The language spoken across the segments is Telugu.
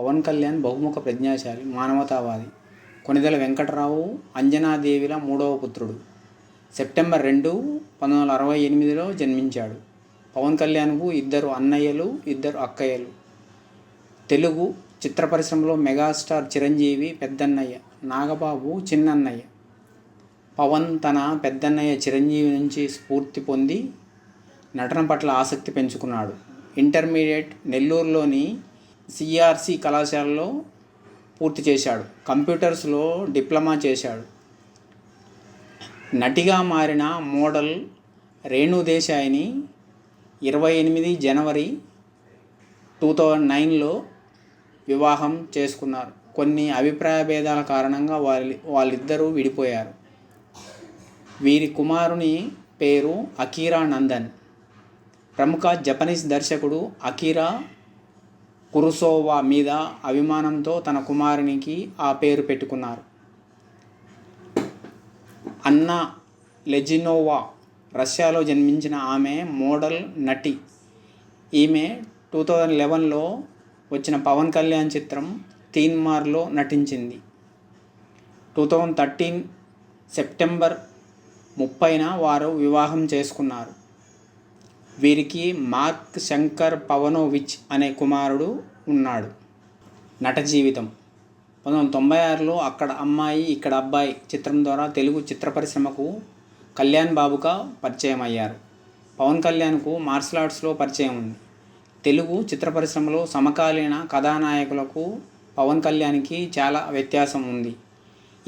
పవన్ కళ్యాణ్ బహుముఖ ప్రజ్ఞాశాలి మానవతావాది. కొణిదెల వెంకటరావు అంజనాదేవిల మూడవ పుత్రుడు. సెప్టెంబర్ రెండు పంతొమ్మిది వందల అరవై ఎనిమిదిలో జన్మించాడు. పవన్ కళ్యాణ్కు ఇద్దరు అన్నయ్యలు ఇద్దరు అక్కయ్యలు. తెలుగు చిత్ర పరిశ్రమలో మెగాస్టార్ చిరంజీవి పెద్దన్నయ్య నాగబాబు చిన్నన్నయ్య. పవన్ తన పెద్దన్నయ్య చిరంజీవి నుంచి స్ఫూర్తి పొంది నటన పట్ల ఆసక్తి పెంచుకున్నాడు. ఇంటర్మీడియట్ నెల్లూరులోని సిఆర్సి కళాశాలలో పూర్తి చేశాడు. కంప్యూటర్స్లో డిప్లొమా చేశాడు. నటిగా మారిన మోడల్ రేణుదేశాయిని ఇరవై ఎనిమిది జనవరి టూ థౌజండ్ నైన్లో వివాహం చేసుకున్నారు. కొన్ని అభిప్రాయ భేదాల కారణంగా వాళ్ళ వాళ్ళిద్దరూ విడిపోయారు. వీరి కుమారుని పేరు అకీరా నందన్. ప్రముఖ జపనీస్ దర్శకుడు అకీరా కురుసోవా మీద అభిమానంతో తన కుమారునికి ఆ పేరు పెట్టుకున్నారు. అన్నా లెజినోవా రష్యాలో జన్మించిన ఆమె మోడల్ నటి. ఈమె టూ థౌజండ్ లెవెన్లో వచ్చిన పవన్ కళ్యాణ్ చిత్రం తీన్మార్లో నటించింది. టూ థౌజండ్ థర్టీన్ సెప్టెంబర్ ముప్పైన వారు వివాహం చేసుకున్నారు. వీరికి మార్క్ శంకర్ పవనోవిచ్ అనే కుమారుడు ఉన్నాడు. నట జీవితం పంతొమ్మిది వందల తొంభై ఆరులో అక్కడ అమ్మాయి ఇక్కడ అబ్బాయి చిత్రం ద్వారా తెలుగు చిత్ర పరిశ్రమకు కళ్యాణ్ బాబుగా పరిచయం అయ్యారు. పవన్ కళ్యాణ్కు మార్షల్ ఆర్ట్స్లో పరిచయం ఉంది. తెలుగు చిత్ర పరిశ్రమలో సమకాలీన కథానాయకులకు పవన్ కళ్యాణ్కి చాలా వ్యత్యాసం ఉంది.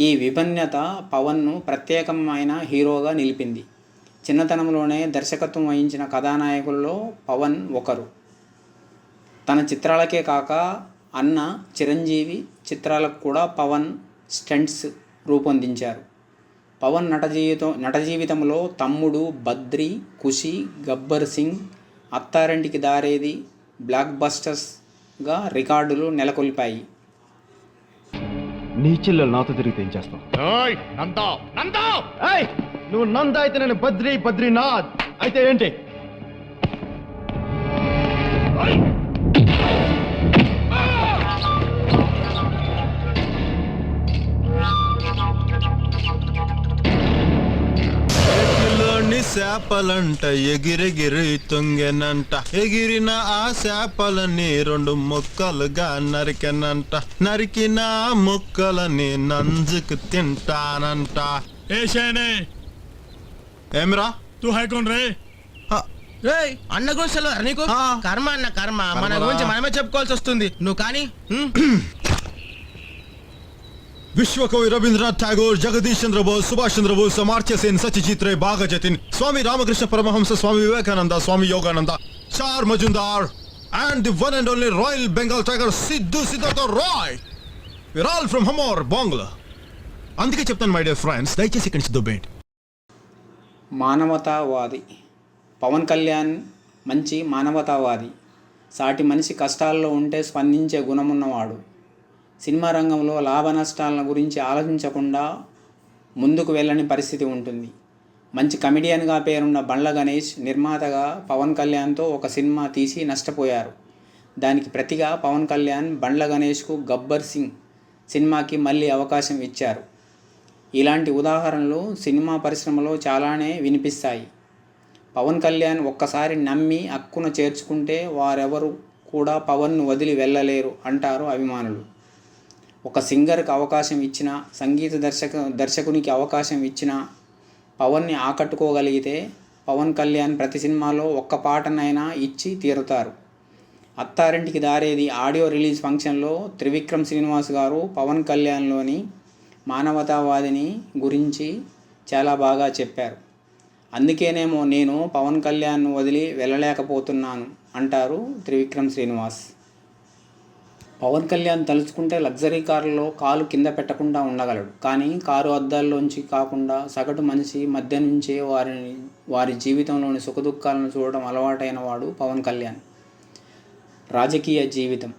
ఈ విభిన్నత పవన్ను ప్రత్యేకమైన హీరోగా నిలిపింది. చిన్నతనంలోనే దర్శకత్వం వహించిన కథానాయకుల్లో పవన్ ఒకరు. తన చిత్రాలకే కాక అన్న చిరంజీవి చిత్రాలకు కూడా పవన్ స్టంట్స్ రూపొందించారు. పవన్ నట జీవితం నట జీవితంలో తమ్ముడు బద్రి ఖుషి గబ్బర్ సింగ్ అత్తారింటికి దారేది బ్లాక్ బస్టర్స్గా రికార్డులు నెలకొల్పాయి. నీ చెల్లెలు నాతో తిరిగితే ఏం చేస్తావు? ఓయ్ నందా నందా ఏయ్! నువ్వు నంద అయితే నేను బద్రి బద్రీనాథ్. అయితే ఏంటి? చేతిలోని చేపలంట ఎగిరెగిరి తొంగెనంట. ఎగిరిన ఆ చేపలని రెండు ముక్కలుగా నరికెనంట. నరికిన ముక్కలని నంజుకు తింటానంట. ఏ ఏమిరా? తూ హై కౌన్ రే. రేయ్ అన్న గురించి తెలియదు నీకు? ఆ. కర్మ అన్న కర్మ. మన కర్మరా. గురించి మనమే చెప్పుకోవాల్సి వస్తుంది. నువ్వు కానీ hmm? విశ్వకవి Rabindranath Tagore Jagadish Chandra Bose Subhash Chandra Bose Amartya Sen Satyajit Ray Bagha Jatin Swami Ramakrishna Paramahamsa Swami Vivekananda Swami Yogananda Charu Majumdar and the one and only royal Bengal tiger Sidhu Siddhartha Roy we're all from హమోర్ Bangla అందుకే చెప్తాను మై డియర్ ఫ్రెండ్స్ దయచేసి ఇక్కడి నుంచి దుబ్బేంటి మానవతావాది. పవన్ కళ్యాణ్ మంచి మానవతావాది. సాటి మనిషి కష్టాల్లో ఉంటే స్పందించే గుణమున్నవాడు. సినిమా రంగంలో లాభ నష్టాల గురించి ఆలోచించకుండా ముందుకు వెళ్ళని పరిస్థితి ఉంటుంది. మంచి కమెడియన్గా పేరున్న బండ్ల గణేష్ నిర్మాతగా పవన్ కళ్యాణ్తో ఒక సినిమా తీసి నష్టపోయారు. దానికి ప్రతిగా పవన్ కళ్యాణ్ బండ్ల గణేష్కు గబ్బర్ సింగ్ సినిమాకి మళ్ళీ అవకాశం ఇచ్చారు. ఇలాంటి ఉదాహరణలు సినిమా పరిశ్రమలో చాలానే వినిపిస్తాయి. పవన్ కళ్యాణ్ ఒక్కసారి నమ్మి అక్కున చేర్చుకుంటే వారెవరు కూడా పవన్ను వదిలి వెళ్ళలేరు అంటారు అభిమానులు. ఒక సింగర్కి అవకాశం ఇచ్చిన సంగీత దర్శక దర్శకునికి అవకాశం ఇచ్చిన పవన్ని ఆకట్టుకోగలిగితే పవన్ కళ్యాణ్ ప్రతి సినిమాలో ఒక్క పాటనైనా ఇచ్చి తీరుతారు. అత్తారింటికి దారేది ఆడియో రిలీజ్ ఫంక్షన్లో త్రివిక్రమ్ శ్రీనివాస్ గారు పవన్ కళ్యాణ్లోని మానవతావాదిని గురించి చాలా బాగా చెప్పారు. అందుకేనేమో నేను పవన్ కళ్యాణ్ వదిలి వెళ్ళలేకపోతున్నాను అంటారు త్రివిక్రమ్ శ్రీనివాస్. పవన్ కళ్యాణ్ తలుచుకుంటే లగ్జరీ కారులో కాలు కింద పెట్టకుండా ఉండగలడు. కానీ కారు అద్దాల్లోంచి కాకుండా సగటు మనిషి మధ్య నుంచే వారిని వారి జీవితంలోని సుఖదుఖాలను చూడడం అలవాటైన వాడు పవన్ కళ్యాణ్. రాజకీయ జీవితం.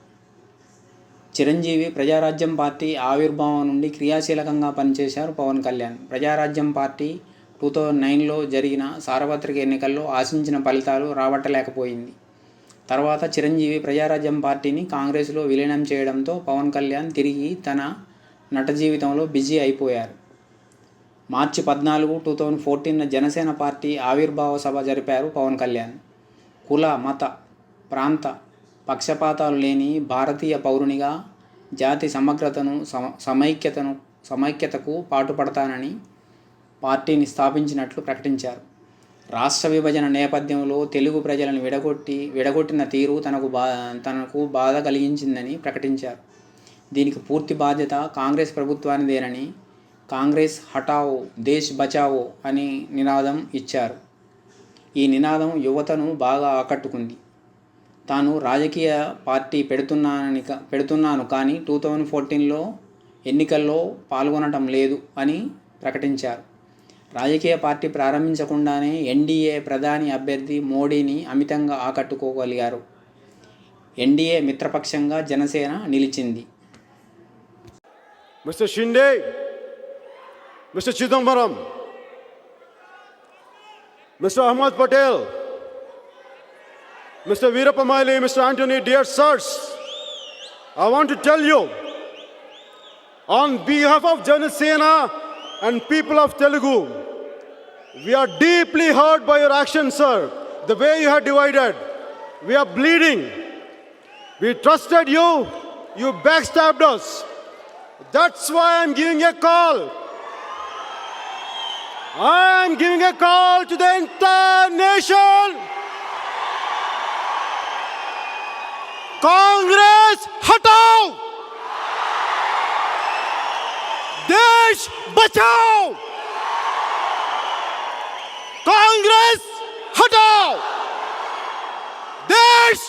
చిరంజీవి ప్రజారాజ్యం పార్టీ ఆవిర్భావం నుండి క్రియాశీలకంగా పనిచేశారు Pawan Kalyan. Prajarajyam party two thousand నైన్లో జరిగిన సార్వత్రిక ఎన్నికల్లో ఆశించిన ఫలితాలు రాబట్టలేకపోయింది. తర్వాత చిరంజీవి ప్రజారాజ్యం పార్టీని కాంగ్రెస్లో విలీనం చేయడంతో పవన్ కళ్యాణ్ తిరిగి తన నట జీవితంలో బిజీ అయిపోయారు. మార్చి పద్నాలుగు two thousand fourteen Janasena party ఆవిర్భావ సభ జరిపారు పవన్ కళ్యాణ్. కుల మత ప్రాంత పక్షపాతాలు లేని భారతీయ పౌరునిగా జాతి సమగ్రతను సమ సమైక్యతను సమైక్యతకు పాటుపడతానని పార్టీని స్థాపించినట్లు ప్రకటించారు. రాష్ట్ర విభజన నేపథ్యంలో తెలుగు ప్రజలను విడగొట్టి విడగొట్టిన తీరు తనకు బా తనకు బాధ కలిగించిందని ప్రకటించారు. దీనికి పూర్తి బాధ్యత కాంగ్రెస్ ప్రభుత్వానిదేనని కాంగ్రెస్ హటావో దేశ్ బచావో అని నినాదం ఇచ్చారు. ఈ నినాదం యువతను బాగా ఆకట్టుకుంది. తాను రాజకీయ పార్టీ పెడుతున్నానని పెడుతున్నాను కానీ టూ థౌజండ్ ఫోర్టీన్లో ఎన్నికల్లో పాల్గొనటం లేదు అని ప్రకటించారు. రాజకీయ పార్టీ ప్రారంభించకుండానే ఎన్డీఏ ప్రధాని అభ్యర్థి మోడీని అమితంగా ఆకట్టుకోగలిగారు. ఎన్డీఏ మిత్రపక్షంగా జనసేన నిలిచింది. Mister Shinde mister Chidambaram mister Ahmed Patel Mr. Veerapamali, Mr. Anthony, dear sirs, I want to tell you, on behalf of Janasena and people of Telugu, we are deeply hurt by your actions, sir. The way you have divided, we are bleeding. We trusted you, you backstabbed us. That's why I'm giving a call. I'm giving a call to the entire nation. Congress, हटाओ देश बचाओ कांग्रेस हटाओ देश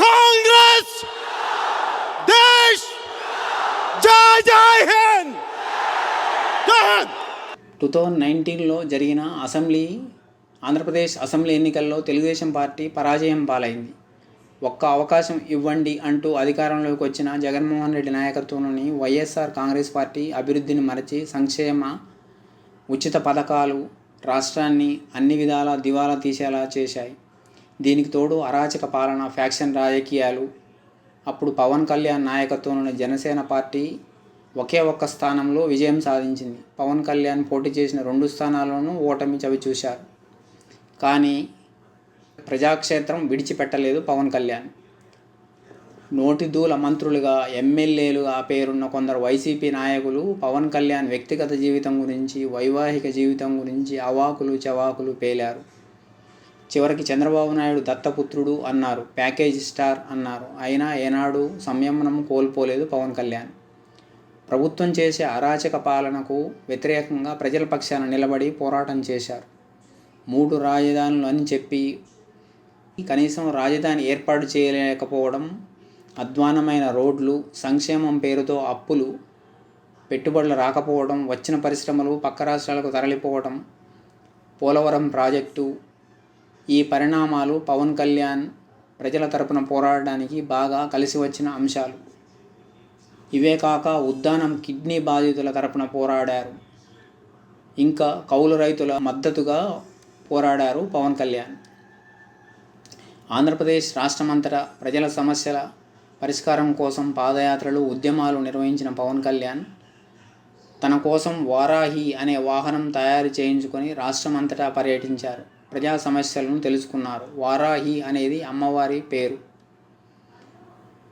कांग्रेस देश जय जय हिंद जय हिंद టూ థౌజండ్ నైన్టీన్లో జరిగిన అసెంబ్లీ ఆంధ్రప్రదేశ్ అసెంబ్లీ ఎన్నికల్లో తెలుగుదేశం పార్టీ పరాజయం పాలైంది ఒక్క అవకాశం ఇవ్వండి అంటూ అధికారంలోకి వచ్చిన జగన్మోహన్ రెడ్డి నాయకత్వంలోని వైఎస్ఆర్ కాంగ్రెస్ పార్టీ అభివృద్ధిని మరచి సంక్షేమ ఉచిత పథకాలు రాష్ట్రాన్ని అన్ని విధాలా దివాలా తీసేలా చేశాయి. దీనికి తోడు అరాచక పాలన ఫ్యాక్షన్ రాజకీయాలు అప్పుడు పవన్ కళ్యాణ్ నాయకత్వంలోని జనసేన పార్టీ ఒకే ఒక్క స్థానంలో విజయం సాధించింది. పవన్ కళ్యాణ్ పోటీ చేసిన రెండు స్థానాల్లోనూ ఓటమి చవి చూశారు కానీ ప్రజాక్షేత్రం విడిచిపెట్టలేదు పవన్ కళ్యాణ్. నోటిదూల మంత్రులుగా ఎమ్మెల్యేలుగా పేరున్న కొందరు వైసీపీ నాయకులు పవన్ కళ్యాణ్ వ్యక్తిగత జీవితం గురించి వైవాహిక జీవితం గురించి అవాకులు చవాకులు పేలారు. చివరికి చంద్రబాబు నాయుడు దత్తపుత్రుడు అన్నారు ప్యాకేజ్ స్టార్ అన్నారు. అయినా ఏనాడు సంయమనం కోల్పోలేదు పవన్ కళ్యాణ్. ప్రభుత్వం చేసే అరాచక పాలనకు వ్యతిరేకంగా ప్రజల పక్షాన నిలబడి పోరాటం చేశారు. మూడు రాజధానులు అని చెప్పి కనీసం రాజధాని ఏర్పాటు చేయలేకపోవడం అధ్వానమైన రోడ్లు సంక్షేమం పేరుతో అప్పులు పెట్టుబడులు రాకపోవడం వచ్చిన పరిశ్రమలు పక్క రాష్ట్రాలకు తరలిపోవడం పోలవరం ప్రాజెక్టు ఈ పరిణామాలు పవన్ కళ్యాణ్ ప్రజల తరపున పోరాడడానికి బాగా కలిసి వచ్చిన అంశాలు. ఇవే కాక ఉద్దానం కిడ్నీ బాధితుల తరపున పోరాడారు. ఇంకా కౌలు రైతుల మద్దతుగా పోరాడారు పవన్ కళ్యాణ్. ఆంధ్రప్రదేశ్ రాష్ట్రమంతటా ప్రజల సమస్యల పరిష్కారం కోసం పాదయాత్రలు ఉద్యమాలు నిర్వహించిన పవన్ కళ్యాణ్ తన కోసం వారాహి అనే వాహనం తయారు చేయించుకొని రాష్ట్రమంతటా పర్యటించారు. ప్రజా సమస్యలను తెలుసుకున్నారు. వారాహి అనేది అమ్మవారి పేరు.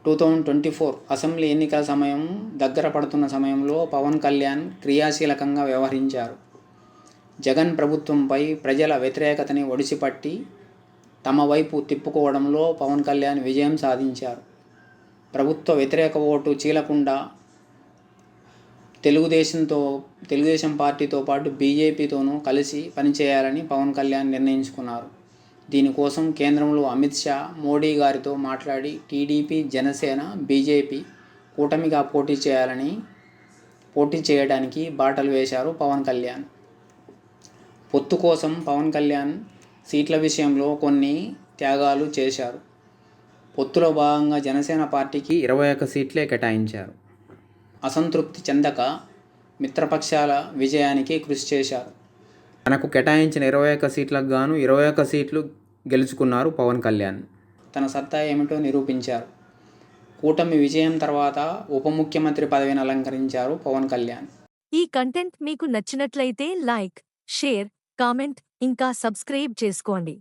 Two thousand twenty four assembly ఎన్నికల సమయం దగ్గర పడుతున్న సమయంలో పవన్ కళ్యాణ్ క్రియాశీలకంగా వ్యవహరించారు. జగన్ ప్రభుత్వంపై ప్రజల వ్యతిరేకతని ఒడిసిపట్టి తమ వైపు తిప్పుకోవడంలో పవన్ కళ్యాణ్ విజయం సాధించారు. ప్రభుత్వ వ్యతిరేక ఓటు చీలకుండా తెలుగుదేశంతో తెలుగుదేశం పార్టీతో పాటు బీజేపీతోనూ కలిసి పనిచేయాలని పవన్ కళ్యాణ్ నిర్ణయించుకున్నారు. దీనికోసం కేంద్రంలో అమిత్ షా మోడీ గారితో మాట్లాడి టీడీపీ జనసేన బీజేపీ కూటమిగా పోటీ చేయాలని పోటీ చేయడానికి బాటలు వేశారు పవన్ కళ్యాణ్. పొత్తు కోసం పవన్ కళ్యాణ్ సీట్ల విషయంలో కొన్ని త్యాగాలు చేశారు. పొత్తులో భాగంగా జనసేన పార్టీకి ఇరవై ఒక్క సీట్లే కేటాయించారు. అసంతృప్తి చెందక మిత్రపక్షాల విజయానికి కృషి చేశారు. తనకు కేటాయించిన ఇరవై ఒక్క సీట్లకు గాను ఇరవై ఒక్క సీట్లు గెలుచుకున్నారు పవన్ కళ్యాణ్. తన సత్తా ఏమిటో నిరూపించారు. కూటమి విజయం తర్వాత ఉప ముఖ్యమంత్రి పదవిని అలంకరించారు పవన్ కళ్యాణ్. ఈ కంటెంట్ మీకు నచ్చినట్లయితే లైక్ షేర్ కామెంట్ ఇంకా సబ్స్క్రైబ్ చేసుకోండి.